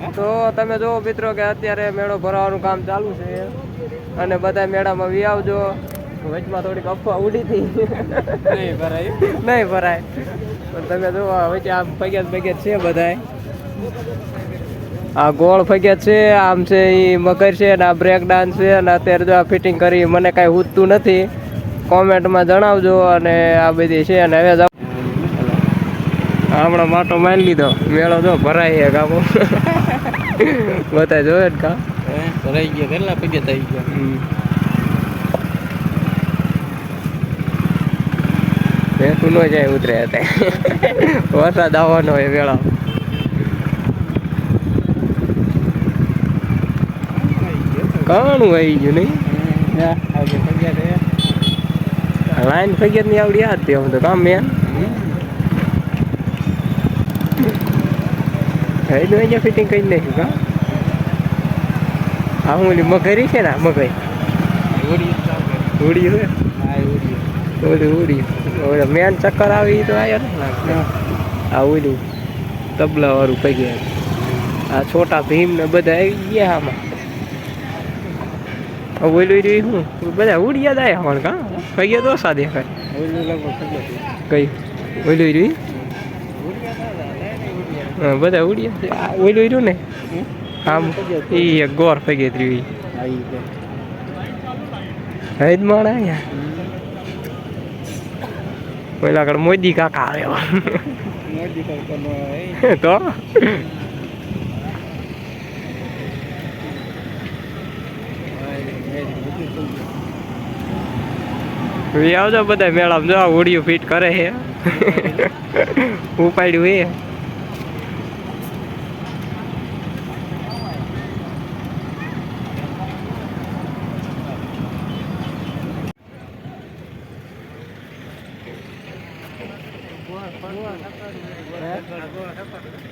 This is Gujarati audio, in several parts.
તો તમે જુઓ મિત્રો કે અત્યારે મેળો ભરાવાનું કામ ચાલુ છે અને બધા મેળામાં વી આવજો. વચમાં થોડીક અફવા ઉડી હતી. નહીં ભરાય. નહીં ભરાય. પણ તમે જુઓ વચ્ચે આમ ફગ્યાત ફગ્યાત છે બધાય. આ ગોળ ફગ્યાત છે આમ છે એ મગર છે ને આ બ્રેક ડાન્સ છે અને અત્યારે જો આ ફિટિંગ કરી મને કાંઈ ઉતતું નથી. કોમેન્ટમાં જણાવજો અને આ બધી છે અને હવે હમણાં માટો મારી લીધો. મેળો જો ભરાય છે કામો બધા જોયે જ કા? ભરાઈ ગયા કેટલા પગે થઈ ગયા? ભેંસું ન જાય ઉતરે હતા વરસાદ આવવાનો હોય વેળા. ઘણું આવી ગયું નહીં? લાઈન ફગિયાતની આવડી યાદ તે તો કામ મેં હેડ અહીંયા ફિટિંગ કરી નાખ્યું કા? હા હું ઓલી મગરી છે ને મગરી. ઉડી ઉડી હોય? ઉડી ઓલી ઉડી. ઓલે મેન ચક્કર આવી તો આવ્યો ને આ ઓલું તબલા વાળું પગે આ છોટા ભીમ ને બધા આવી ગયા આમાં. ઓલું રહ્યું શું? બધા ઉડિયા જાય પણ કા? પગે તો ઓછા દેખાય. ઉડી કઈ? ઓલું રહ્યું? હા બધા ઉડિયા. ઓઈલું ઓલું ને? આમ એ ગોર પગે ત્રીવી આવી હૈદ માણા અહીંયા પેલા આગળ મોદી કાકા મોદી તો? આવજો બધા મેળામાં. જો ઉડિયું ફિટ કરે છે ઉપાડ્યું એ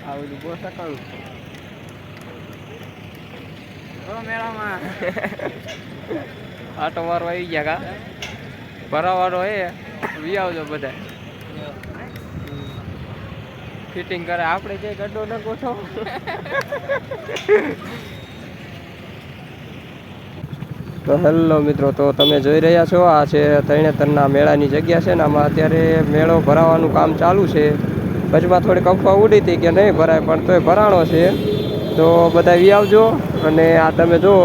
આવું બહુ સકાળું આટો મારવા આવી ગયા કા? ભરાવાળો એ વી આવજો બધા. ફિટિંગ કરે. આપણે જે ગड्ढો ન ગોઠો તો હેલો મિત્રો, તો તમે જોઈ રહ્યા છો, આ છે તરણેતરના મેળાની જગ્યા છે ને આમાં અત્યારે મેળો ભરાવાનું કામ ચાલુ છે. વચમાં થોડીક અફવા ઉડી હતી કે નહીં ભરાય, પણ તોય ભરાણો છે. તો બધા વી આવજો અને આ તમે જુઓ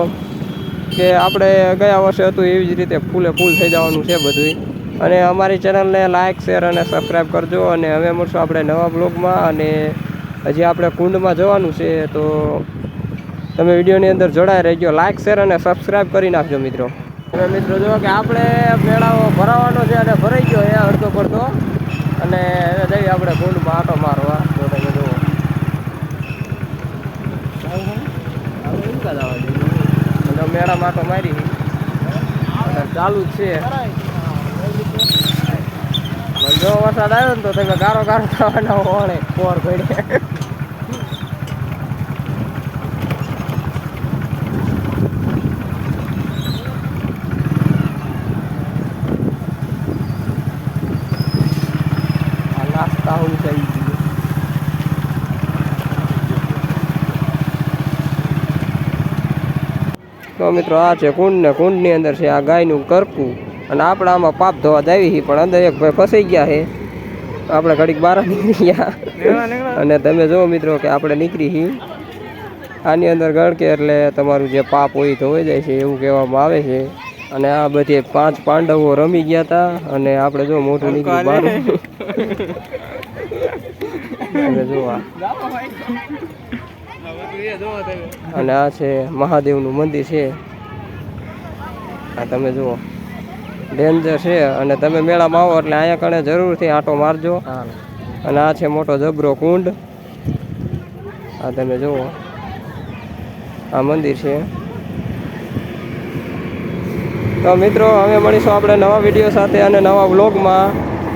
કે આપણે ગયા વર્ષે હતું એવી જ રીતે ફૂલે ફૂલ થઈ જવાનું છે બધું અને અમારી ચેનલને લાઇક શેર અને સબસ્ક્રાઈબ કરજો અને હવે મળશું આપણે નવા બ્લોગમાં અને હજી આપણે કુંડમાં જવાનું છે, તો તમે વિડીયોની અંદર જોડાઈ રહેજો. લાઇક શેર અને સબસ્ક્રાઈબ કરી નાખજો મિત્રો. હવે મિત્રો જો કે આપણે મેળાઓ ભરાવાનો છે અને ભરાઈ ગયો એ અડધો પડતો. અને એને જઈએ આપણે કુંડમાં આટો મારવા. જો તમે જુઓ. અને મેળા માટો મારી. ચાલુ જ છે. જો વરસાદ આવ્યો ને તો તમે ગારો ગારો થવાના હોણે કોર ઘડે આ નાસ્તા હું થઈ ગયું તો મિત્રો આ છે કુંડ ને કુંડની અંદર છે આ ગાયનું કરકું. અને આપણે આમાં પાપ ધોવા દાવી હી પણ અંદર એક ભાઈ ફસાઈ ગયા છે. આપણે ઘડીક બહાર નીકળી ગયા. અને તમે જુઓ મિત્રો કે આપણે નીકળી છીએ. આની અંદર ગણકે એટલે તમારું જે પાપ હોય ધોવાઈ જાય છે એવું કહેવામાં આવે છે. અને આ બધી પાંચ પાંડવો રમી ગયા હતા અને આપણે જો મોટું નીકળ્યું બહાર. અને જો આ. અને આ છે મહાદેવનું મંદિર છે. આ તમે જુઓ. ડેન્જર છે અને તમે મેળામાં આવો એટલે અહીંયા કણે જરૂરથી આંટો મારજો. અને આ છે મોટો જબરો કુંડ. આ તમે જુઓ. આ મંદિર છે. તો મિત્રો, હવે મળીશું આપણે નવા વીડિયો સાથે અને નવા વ્લોગમાં.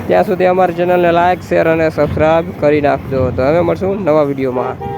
ત્યાં સુધી અમારી ચેનલને લાઇક શેર અને સબસ્ક્રાઈબ કરી નાખજો. તો હવે મળશું નવા વિડીયોમાં.